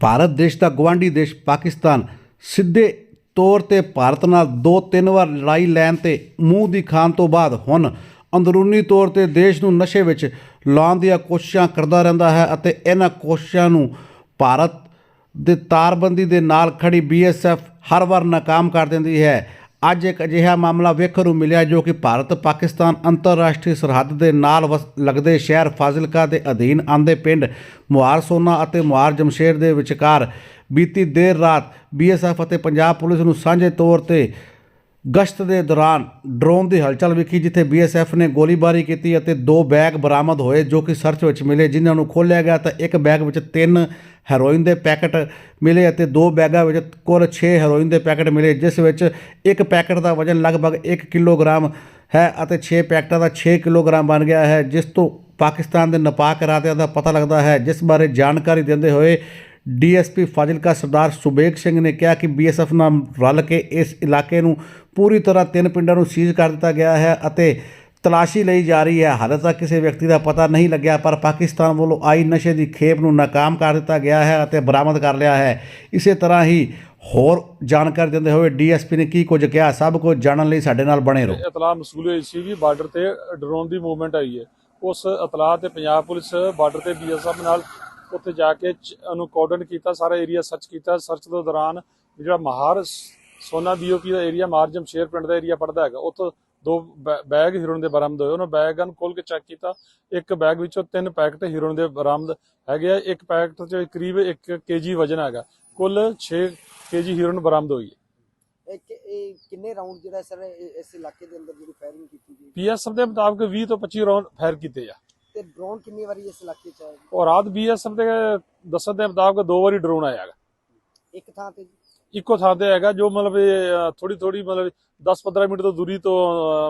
ਭਾਰਤ ਦੇਸ਼ ਦਾ ਗਵਾਂਢੀ ਦੇਸ਼ ਪਾਕਿਸਤਾਨ ਸਿੱਧੇ ਤੌਰ ਤੇ ਭਾਰਤ ਨਾਲ ਦੋ ਤਿੰਨ ਵਾਰ ਲੜਾਈ ਲੈਣ ਤੇ ਮੂੰਹ ਦੀ ਖਾਣ ਤੋਂ ਬਾਅਦ ਹੁਣ ਅੰਦਰੂਨੀ ਤੌਰ ਤੇ ਦੇਸ਼ ਨੂੰ ਨਸ਼ੇ ਵਿੱਚ ਲਾਉਣ ਦੀਆਂ ਕੋਸ਼ਿਸ਼ਾਂ ਕਰਦਾ ਰਹਿੰਦਾ ਹੈ ਅਤੇ ਇਹਨਾਂ ਕੋਸ਼ਿਸ਼ਾਂ ਨੂੰ ਭਾਰਤ ਦੇ ਤਾਰਬੰਦੀ ਦੇ ਨਾਲ ਖੜੀ ਬੀਐਸਐਫ ਹਰ ਵਾਰ ਨਾਕਾਮ ਕਰ ਦਿੰਦੀ ਹੈ। ਅੱਜ ਇੱਕ ਅਜਿਹਾ ਮਾਮਲਾ ਵੇਖਣ ਨੂੰ ਮਿਲਿਆ ਜੋ ਕਿ ਭਾਰਤ, ਪਾਕਿਸਤਾਨ ਅੰਤਰਰਾਸ਼ਟਰੀ ਸਰਹੱਦ ਦੇ ਨਾਲ ਵਸ- ਲੱਗਦੇ ਸ਼ਹਿਰ ਫਾਜ਼ਿਲਕਾ ਦੇ ਅਧੀਨ ਆਉਂਦੇ ਪਿੰਡ ਮੁਹਾਰ ਸੋਨਾ ਅਤੇ ਮੁਹਾਰ ਜਮਸ਼ੇਰ ਦੇ ਵਿਚਕਾਰ ਬੀਤੀ ਦੇਰ ਰਾਤ ਬੀਐਸਐਫ ਅਤੇ ਪੰਜਾਬ ਪੁਲਿਸ ਨੂੰ ਸਾਂਝੇ ਤੌਰ ਤੇ ਗਸ਼ਤ ਦੇ ਦੌਰਾਨ ਡਰੋਨ ਦੀ ਹਲਚਲ ਵਿਖੀ, ਜਿੱਥੇ ਬੀਐਸਐਫ ਨੇ ਗੋਲੀਬਾਰੀ ਕੀਤੀ ਅਤੇ ਦੋ ਬੈਗ ਬਰਾਮਦ ਹੋਏ, ਜੋ ਕਿ ਸਰਚ ਵਿੱਚ ਮਿਲੇ। ਜਿਨ੍ਹਾਂ ਨੂੰ ਖੋਲ੍ਹਿਆ ਗਿਆ ਤਾਂ ਇੱਕ ਬੈਗ ਵਿੱਚ ਤਿੰਨ ਹੈਰੋਇਨ ਦੇ ਪੈਕੇਟ ਮਿਲੇ ਅਤੇ ਦੋ ਬੈਗਾਂ ਵਿੱਚ ਕੁੱਲ 6 ਹੈਰੋਇਨ ਦੇ ਪੈਕੇਟ ਮਿਲੇ, ਜਿਸ ਵਿੱਚ ਇੱਕ ਪੈਕੇਟ ਦਾ ਵਜ਼ਨ ਲਗਭਗ 1 ਕਿਲੋਗ੍ਰਾਮ ਹੈ ਅਤੇ 6 ਪੈਕਟਾਂ ਦਾ 6 ਕਿਲੋਗ੍ਰਾਮ ਬਣ ਗਿਆ ਹੈ, ਜਿਸ ਤੋਂ ਪਾਕਿਸਤਾਨ ਦੇ ਨਪਾਕ ਇਰਾਦਿਆਂ ਦਾ ਪਤਾ ਲੱਗਦਾ ਹੈ। ਜਿਸ ਬਾਰੇ ਜਾਣਕਾਰੀ ਦਿੰਦੇ ਹੋਏ ਡੀਐਸਪੀ ਫਾਜ਼ਿਲਕਾ ਸਰਦਾਰ ਸੁਬੇਗ ਸਿੰਘ ਨੇ ਕਿਹਾ ਕਿ ਬੀਐਸਐਫ ਨਾਲ ਰਲ ਕੇ ਇਸ ਇਲਾਕੇ ਨੂੰ ਪੂਰੀ ਤਰ੍ਹਾਂ ਤਿੰਨ ਪਿੰਡਾਂ ਨੂੰ ਸੀਜ਼ ਕਰ ਦਿੱਤਾ ਗਿਆ ਹੈ ਅਤੇ ਤਲਾਸ਼ੀ ਲਈ ਜਾ ਰਹੀ ਹੈ। ਹਾਲੇ ਤੱਕ ਕਿਸੇ ਵਿਅਕਤੀ ਦਾ ਪਤਾ ਨਹੀਂ ਲੱਗਿਆ, ਪਰ ਪਾਕਿਸਤਾਨ ਵੱਲੋਂ ਆਈ ਨਸ਼ੇ ਦੀ ਖੇਪ ਨੂੰ ਨਾਕਾਮ ਕਰ ਦਿੱਤਾ ਗਿਆ ਹੈ ਅਤੇ ਬਰਾਮਦ ਕਰ ਲਿਆ ਹੈ। ਇਸੇ ਤਰ੍ਹਾਂ ਹੀ ਹੋਰ ਜਾਣਕਾਰੀ ਦਿੰਦੇ ਹੋਏ ਡੀਐਸਪੀ ਨੇ ਕੀ ਕੁਝ ਕਿਹਾ, ਸਭ ਕੁਝ ਜਾਣਨ ਲਈ ਸਾਡੇ ਨਾਲ ਬਣੇ ਰਹੋ। ਇਤਲਾਹ ਮਸੂਲ ਹੋਈ ਸੀ ਵੀ ਬਾਰਡਰ ਤੇ ਡਰੋਨ ਦੀ ਮੂਵਮੈਂਟ ਆਈ ਹੈ। ਉਸ ਇਤਲਾਹ ਤੇ ਪੰਜਾਬ ਪੁਲਿਸ ਬਾਰਡਰ ਤੇ ਬੀਐਸਐਫ ਨਾਲ ਉੱਥੇ ਜਾ ਕੇ ਉਹਨੂੰ ਕੋਰਡਨ ਕੀਤਾ ਸਾਰਾ ਏਰੀਆ ਸਰਚ ਕੀਤਾ ਸਰਚ ਦੇ ਦੌਰਾਨ ਜਿਹੜਾ ਮਹਾਰ ਸੋਨਾ ਬੀਓਪੀ ਦਾ ਏਰੀਆ ਮਾਰ ਜਮਸ਼ੇਰ ਪਿੰਡ ਦਾ ਏਰੀਆ ਪੜਦਾ ਹੈਗਾ ਉੱਥੋਂ ਦੋ ਬੈਗ ਹੀਰੋਇਨ ਦੇ ਬਰਾਮਦ ਹੋਏ ਉਹਨਾਂ ਬੈਗਾਂ ਨੂੰ ਖੋਲ ਕੇ ਚੈੱਕ ਕੀਤਾ ਇੱਕ ਬੈਗ ਵਿੱਚੋਂ ਤਿੰਨ ਪੈਕਟ ਹੀਰੋਇਨ ਦੇ ਬਰਾਮਦ ਹੈਗੇ ਆ ਇੱਕ ਪੈਕਟ 'ਚ ਕਰੀਬ 1 ਕੇਜੀ ਵਜਨ ਹੈਗਾ ਕੁੱਲ 6 ਕੇਜੀ ਹੀਰੋਇਨ ਬਰਾਮਦ ਹੋਈ ਹੈ। ਕਿੰਨੇ ਰਾਉਂਡ ਜਿਹੜਾ ਸਰ ਇਸ ਇਲਾਕੇ ਦੇ ਅੰਦਰ ਜਿਹੜੀ ਫਾਇਰਿੰਗ ਕੀਤੀ ਗਈ? ਪੀਐਸਐਫ ਦੇ ਮੁਤਾਬਕ 20 ਤੋਂ 25 ਰਾਉਂਡ ਫਾਇਰ ਕੀਤੇ ਆ। ਤੇ ਡਰੋਨ ਕਿੰਨੀ ਵਾਰੀ ਇਸ ਇਲਾਕੇ ਚ ਆਇਆ ਔਰ ਰਾਤ ਬੀਐਸਐਫ ਦੇ ਦੱਸਣ ਦੇ ਮੁਤਾਬਕ ਦੋ ਵਾਰੀ ਡਰੋਨ ਆਇਆ ਹੈਗਾ। ਇੱਕ ਥਾਂ ਤੇ ਇੱਕੋ ਥਾਂ ਤੇ ਹੈਗਾ ਜੋ ਮਤਲਬ ਥੋੜੀ ਥੋੜੀ ਮਤਲਬ 10-15 ਮਿੰਟ ਤੋਂ ਦੂਰੀ ਤੋਂ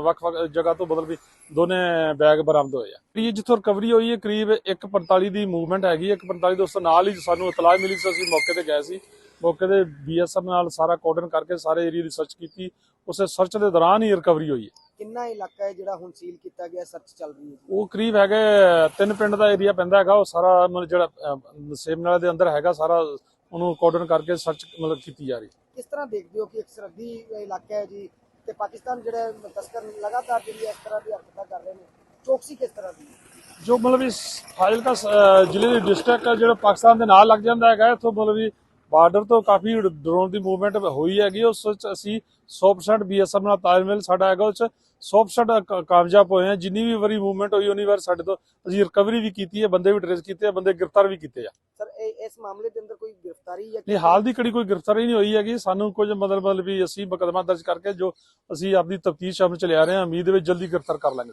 ਵੱਖ-ਵੱਖ ਜਗ੍ਹਾ ਤੋਂ ਮਤਲਬ ਦੋਨੇ ਬੈਗ ਬਰਾਮਦ ਹੋਏ ਆ। ਇਹ ਜਿੱਥੋਂ ਰਿਕਵਰੀ ਹੋਈ ਹੈ ਕਰੀਬ 1:45 ਦੀ ਮੂਵਮੈਂਟ ਹੈਗੀ ਹੈ 1:45 ਦੋਸਤੋ ਨਾਲ ਹੀ ਸਾਨੂੰ ਇਤਲਾਹ ਮਿਲੀ ਸੀ ਅਸੀਂ ਮੌਕੇ ਤੇ ਗਏ ਸੀ। ਮੌਕੇ ਤੇ ਬੀਐਸਐਫ ਨਾਲ ਸਾਰਾ ਕੋਰਡਨ ਕਰਕੇ ਸਾਰੇ ਏਰੀਆ ਦੀ ਸਰਚ ਕੀਤੀ। ਉਸੇ ਸਰਚ ਦੇ ਦੌਰਾਨ ਹੀ ਰਿਕਵਰੀ ਹੋਈ ਹੈ। ਕਿੰਨਾ ਇਲਾਕਾ ਹੈ ਜਿਹੜਾ ਹੁਣ ਸੀਲ ਕੀਤਾ ਗਿਆ ਸਰਚ ਚੱਲ ਰਹੀ ਹੈ ਉਹ ਕਰੀਬ ਹੈਗੇ ਤਿੰਨ ਪਿੰਡ ਦਾ ਏਰੀਆ ਪੈਂਦਾ ਹੈਗਾ ਉਹ ਸਾਰਾ ਮਤਲਬ ਜਿਹੜਾ ਨਸੇਮ ਨਾਲੇ ਦੇ ਅੰਦਰ ਹੈਗਾ ਸਾਰਾ ਉਹਨੂੰ ਕੋਰਡਨ ਕਰਕੇ ਸਰਚ ਮਤਲਬ ਕੀਤੀ ਜਾ ਰਹੀ ਕਿਸ ਤਰ੍ਹਾਂ ਦੇਖਦੇ ਹੋ ਕਿ ਇੱਕ ਸਰਹੱਦੀ ਇਲਾਕਾ ਹੈ ਜੀ ਤੇ ਪਾਕਿਸਤਾਨ ਜਿਹੜਾ ਤਸਕਰ ਲਗਾਤਾਰ ਜਿਹੜੀ ਇਸ ਤਰ੍ਹਾਂ ਦੀ ਹਰਕਤਾਂ ਕਰ ਰਹੇ ਨੇ ਚੌਕਸੀ ਕਿਸ ਤਰ੍ਹਾਂ ਦੀ? ਜੋ ਮਤਲਬ ਇਸ ਫਾਜ਼ਿਲਕਾ ਜ਼ਿਲ੍ਹੇ ਦੀ ਡਿਸਟ੍ਰਿਕਟ ਜਿਹੜਾ ਪਾਕਿਸਤਾਨ ਦੇ ਨਾਲ ਲੱਗ ਜਾਂਦਾ ਹੈਗਾ ਇੱਥੋਂ ਮਤਲਬ ਵੀ ਬਾਰਡਰ ਤੋਂ ਕਾਫੀ ਡਰੋਨ ਦੀ ਮੂਵਮੈਂਟ ਹੋਈ ਹੈਗੀ ਉਸ ਵਿੱਚ ਅਸੀਂ 100% ਬੀਐਸਐਫ ਨਾਲ ਤਾਲਮੇਲ ਸਾਡਾ ਹੈਗਾ ਉਸ 'ਚ 100% ਕ- ਕਾਮਯਾਬ ਹੋਏ ਆ ਜਿੰਨੀ ਵੀ ਵਾਰੀ ਮੂਵਮੈਂਟ ਹੋਈ ਉਨੀ ਵਾਰ ਸਾਡੇ ਤੋਂ ਅਸੀਂ ਰਿਕਵਰੀ ਵੀ ਕੀਤੀ ਹੈ ਬੰਦੇ ਵੀ ਟ੍ਰੇਸ ਕੀਤੇ ਆ ਬੰਦੇ ਗ੍ਰਿਫਤਾਰ ਵੀ ਕੀਤੇ ਆ। ਸਰ ਇਸ ਮਾਮਲੇ ਦੇ ਅੰਦਰ ਕੋਈ ਗ੍ਰਿਫਤਾਰੀ ਜਾਂ ਨਹੀਂ ਹਾਲ ਦੀ ਕੜੀ ਕੋਈ ਗ੍ਰਿਫਤਾਰੀ ਨਹੀਂ ਹੋਈ ਹੈਗੀ। ਸਾਨੂੰ ਕੁਝ ਮਤਲਬ ਮਤਲਬ ਵੀ ਅਸੀਂ ਮੁਕੱਦਮਾ ਦਰਜ ਕਰਕੇ ਜੋ ਅਸੀਂ ਆਪਣੀ ਤਫਤੀਸ਼ ਅਮਲ ਚ ਲਿਆ ਰਹੇ ਹਾਂ ਉਮੀਦ ਵਿੱਚ ਜਲਦੀ ਗ੍ਰਿਫਤਾਰ ਕਰ ਲਾਂਗੇ